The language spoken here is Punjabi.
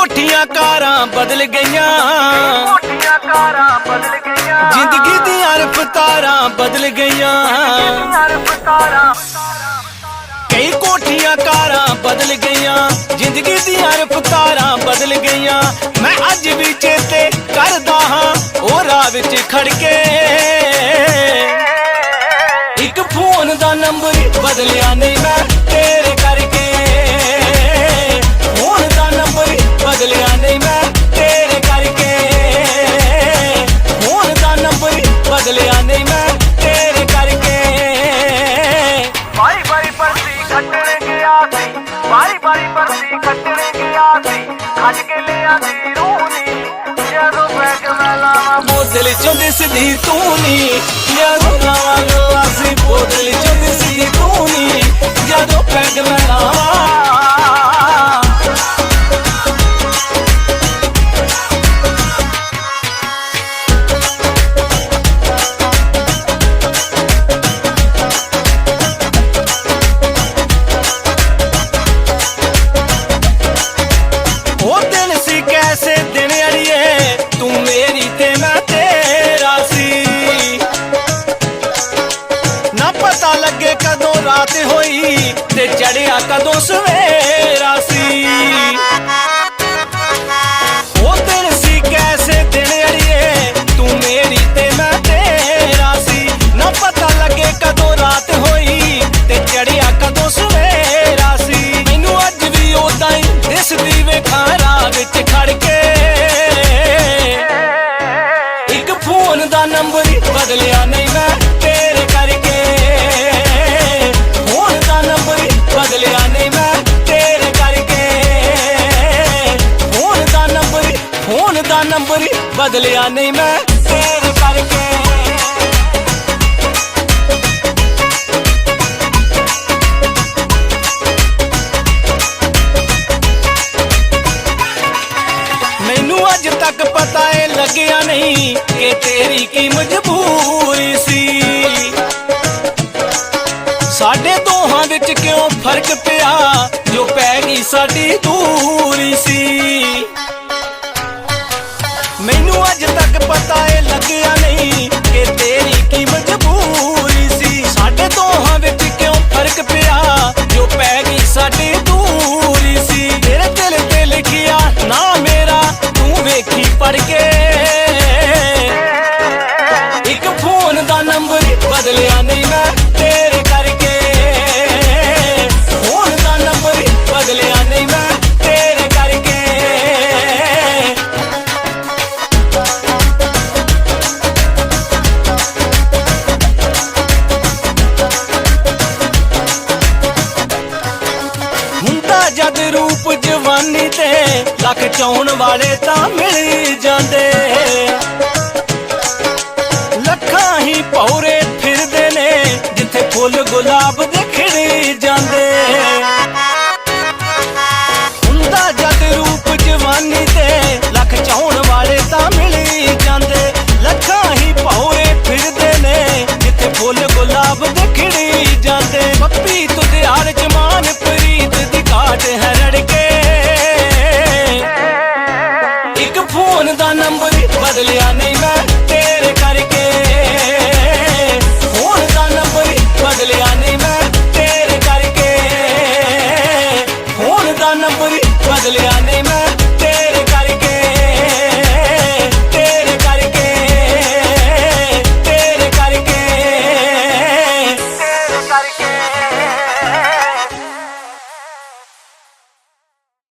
ਕੋਠੀਆਂ ਕਾਰਾਂ ਬਦਲ ਗਈਆਂ। ਕੋਠੀਆਂ ਕਾਰਾਂ ਬਦਲ ਗਈਆਂ। ਜ਼ਿੰਦਗੀ ਦੀਆਂ ਰਫਤਾਰਾਂ ਬਦਲ ਗਈਆਂ। ਰਫਤਾਰਾਂ ਕਈ ਕੋਠੀਆਂ ਕਾਰਾਂ ਬਦਲ ਗਈਆਂ। ਜ਼ਿੰਦਗੀ ਦੀਆਂ ਰਫਤਾਰਾਂ ਬਦਲ ਗਈਆਂ। ਮੈਂ ਅੱਜ ਵੀ ਚੇਤੇ ਕਰਦਾ ਹਾਂ ਉਹ ਰਾਹ ਵਿੱਚ ਖੜ ਕੇ। ਇੱਕ ਫੋਨ ਦਾ ਨੰਬਰ ਬਦਲਿਆ ਨਹੀਂ ਮੈਂ ਬਾਰੀ ਪਰਦੀ ਖੱਟਣ ਗਿਆ ਸੀ ਖੱਜ ਕੇ ਲਿਆ ਦੀ ਰੂਹਨੀ ਜਦੋਂ ਬੈਗ ਮੈਂ ਲਾਵਾਂ ਬੋਤਲ ਚੋਂ ਦਿਸਦੀ ਤੂੰ ਨੀ। ਜਦੋਂ ਰਾਤ ਹੋਈ ਤੇ ਚੜਿਆ ਕਦੋਂ ਸਵੇਰਾ ਸੀ? ਉਹ ਦਿਨ ਸੀ ਕੈਸੇ ਦਿਨ ਅੜੀਏ, ਤੂੰ ਮੇਰੀ ਤੇ ਮੈਂ ਤੇਰਾ ਸੀ। ਨਾ ਪਤਾ ਲੱਗੇ ਕਦੋਂ ਰਾਤ ਹੋਈ ਤੇ ਚੜਿਆ ਕਦੋਂ ਸਵੇਰਾ ਸੀ। ਮੈਨੂੰ ਅੱਜ ਵੀ ਉਦਾਂ ਹੀ ਦਿਸਦੀ ਵੇਖਾਂ ਰਾਹ ਵਿੱਚ ਖੜ ਕੇ। ਇੱਕ ਫੋਨ ਦਾ ਨੰਬਰ ਹੀ ਬਦਲਿਆ ਨਹੀਂ। ਨੰਬਰ ਬਦਲਿਆ ਨਹੀਂ ਮੈਂ। ਤੇਰੇ ਕਰਕੇ। ਮੈਨੂੰ ਅੱਜ ਤੱਕ ਪਤਾ ਏ ਲੱਗਿਆ ਨਹੀਂ ਕਿ ਤੇਰੀ ਕੀ ਮਜਬੂਰੀ ਸੀ। ਸਾਡੇ ਦੋਹਾਂ ਵਿੱਚ ਕਿਉਂ ਫ਼ਰਕ ਪਿਆ ਜੋ ਪੈ ਗਈ ਸਾਡੀ ਦੂਰੀ ਸੀ। ਪਤਾ ਨਹੀਂ ਕਿ ਤੇਰੀ ਕੀ ਮਜਬੂਰੀ ਸੀ? ਸਾਡੇ ਦੋਹਾਂ ਵਿੱਚ ਕਿਉਂ ਫ਼ਰਕ ਪਿਆ? ਜੋ ਪੈ ਗਈ ਸਾਡੀ ਦੂਰੀ ਸੀ। ਤੇਰੇ ਦਿਲ ਤੇ ਲਿਖਿਆ, ਨਾ ਮੇਰਾ, ਤੂੰ ਵੇਖੀ ਪੜ ਕੇ ਲੱਖ ਚਾਉਣ ਵਾਲੇ ਤਾਂ ਮਿਲ ਜਾਂਦੇ। ਲੱਖਾਂ ਹੀ ਪੌਰੇ ਫਿਰਦੇ ਨੇ, ਜਿੱਥੇ ਫੁੱਲ ਗੁਲਾਬ ਦੇ ਖਿੜੇ ਜਾਂਦੇ। ਹੁੰਦਾ ਜਦ ਰੂਪ ਜਵਾਨੀ ਤੇ, ਲੱਖ ਚਾਉਣ ਵਾਲੇ ਤਾਂ ਮਿਲ ਜਾਂਦੇ। ਲੱਖਾਂ ਹੀ ਪੌਰੇ ਫਿਰਦੇ ਨੇ, ਜਿੱਥੇ ਫੁੱਲ ਗੁਲਾਬ ਦੇ ਖਿੜੇ ਜਾਂਦੇ। ਪੱਪੀ ਤੁਧਿਆਰ ਚ ਮਾਨ ਪ੍ਰੀਤ ਦੀ ਕਾਟ ਹੈ ਰੜਕੇ